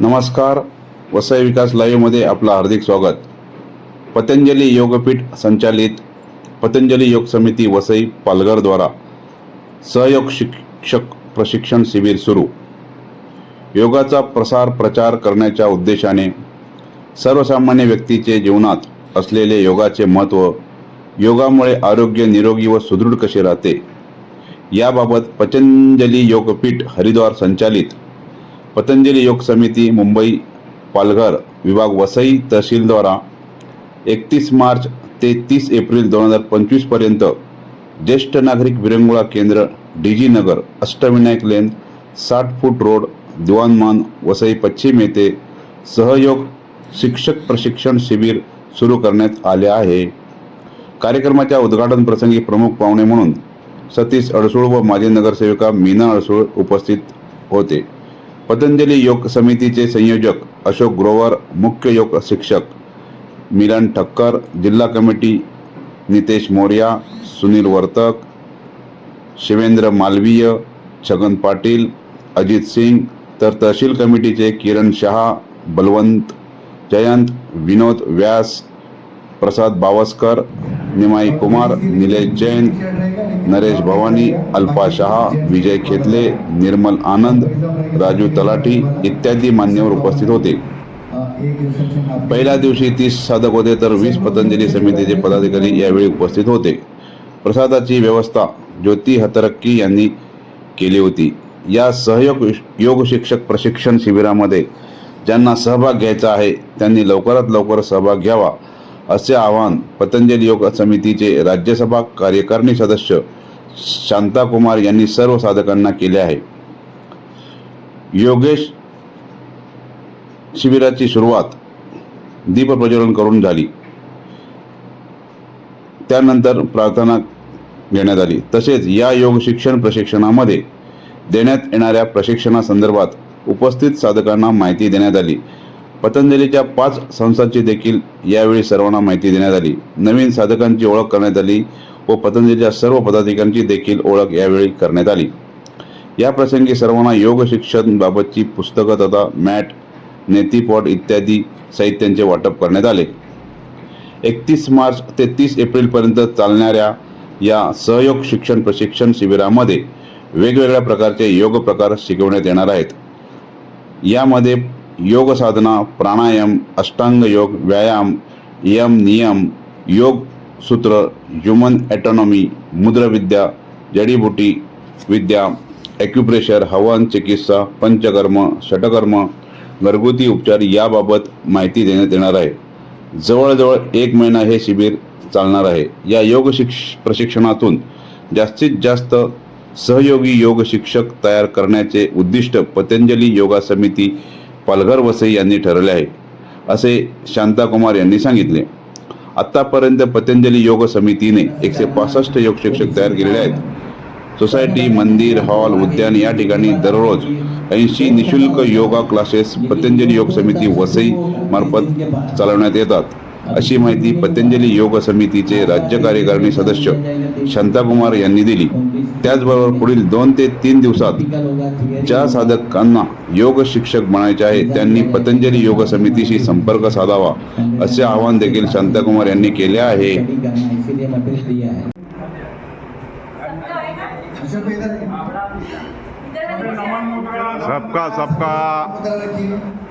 नमस्कार. वसई विकास लाईव्हमध्ये आपलं हार्दिक स्वागत. पतंजली योगपीठ संचालित पतंजली योग समिती वसई पालघरद्वारा सहयोग शिक्षक प्रशिक्षण शिबिर सुरू. योगाचा प्रसार प्रचार करण्याच्या उद्देशाने सर्वसामान्य व्यक्तीचे जीवनात असलेले योगाचे महत्त्व योगामुळे आरोग्य निरोगी व सुदृढ कसे राहते याबाबत पतंजली योगपीठ हरिद्वार संचालित पतंजली योग समिती मुंबई पालघर विभाग वसई तहसीलद्वारा एकतीस मार्च ते तीस एप्रिल दोन हजार पंचवीसपर्यंत ज्येष्ठ नागरिक विरंगुळा केंद्र डी जी नगर अष्टविनायक लेन साठ फूट रोड दिवाणमान वसई पश्चिम येथे सहयोग शिक्षक प्रशिक्षण शिबिर सुरू करण्यात आले आहे. कार्यक्रमाच्या उद्घाटन प्रसंगी प्रमुख पाहुणे म्हणून सतीश अडसूळ व माजी नगरसेविका मीना अडसूळ उपस्थित होते. पतंजली योग समितीचे संयोजक अशोक ग्रोवर मुख्य योग शिक्षक मिलन ठक्कर जिल्हा कमिटी नितेश मोर्या सुनील वर्तक शिवेंद्र मालवीय छगन पाटील अजित सिंग तर तहसील कमिटीचे किरण शहा बलवंत जयंत विनोद व्यास प्रसाद बावस्कर निमाई कुमार निलेश जैन नरेश भवानी अल्पा शहा विजय खेतले निर्मल आनंद राजू तलाठी इत्यादी मान्यवर उपस्थित होते. पहिल्या दिवशी तीस साधक होते तर वीस पतंजली समितीचे पदाधिकारी यावेळी उपस्थित होते. प्रसादाची व्यवस्था ज्योती हतरक्की यांनी केली होती. या सहयोग योग शिक्षक प्रशिक्षण शिबिरामध्ये ज्यांना सहभाग घ्यायचा आहे त्यांनी लवकरात लवकर सहभाग घ्यावा. असे आवाहन पतंजली योग समितीचे राज्यसभा कार्यकारिणी सदस्य शांताकुमार यांनी सर्व साधकांना केले आहे. योगेश शिबिराची सुरुवात दीपप्रज्वलन करून झाली. त्यानंतर प्रार्थना घेण्यात आली. तसेच या योग शिक्षण प्रशिक्षणामध्ये देण्यात येणाऱ्या प्रशिक्षणासंदर्भात उपस्थित साधकांना माहिती देण्यात आली. पतंजलीच्या पाच संस्थांची देखील यावेळी सर्वांना माहिती देण्यात आली. नवीन साधकांची ओळख करण्यात आली व पतंजलीच्या सर्व पदाधिकाऱ्यांची देखील ओळख यावेळी करण्यात आली. या प्रसंगी सर्वांना योग शिक्षण बाबतची पुस्तकं तथा मॅट नेतीपॉट इत्यादी साहित्यांचे वाटप करण्यात आले. एकतीस मार्च ते तीस एप्रिलपर्यंत चालणाऱ्या या सहयोग शिक्षण प्रशिक्षण शिबिरामध्ये वेगवेगळ्या प्रकारचे योग प्रकार शिकवण्यात येणार आहेत. यामध्ये योग साधना प्राणायाम अष्टांग योग व्यायाम यम नियम योग सूत्र ह्युमन ॲटॉनॉमी मुद्रविद्या जडीबुटी विद्या ॲक्युप्रेशर हवन चिकित्सा पंचकर्म षटकर्म घरगुती उपचार याबाबत माहिती देण्यात येणार आहे. जवळजवळ एक महिना हे शिबिर चालणार आहे. या योग शिक्ष प्रशिक्षणातून जास्तीत जास्त सहयोगी योग शिक्षक तयार करण्याचे उद्दिष्ट पतंजली योगा समिती पालघर वसई यांनी ठरवले आहे असे शांताकुमार यांनी सांगितले. आत्तापर्यंत पतंजली योग समितीने एकशे पासष्ट योग शिक्षक तयार केलेले आहेत. सोसायटी मंदिर हॉल उद्यान या ठिकाणी दररोज ऐंशी निशुल्क योगा क्लासेस पतंजली योग समिती वसई मार्फत चालवण्यात येतात. अशी माहिती पतंजली योग समितीचे राज्य कार्यकारिणी सदस्य शांताकुमार यांनी दिली. त्याचबरोबर पुढील दोन ते तीन दिवसात ज्या साधकांना योग शिक्षक बनायचे आहे त्यांनी पतंजली योग समितीशी संपर्क साधावा असे आवाहन देखील शांताकुमार यांनी केले आहे. सबका सबका.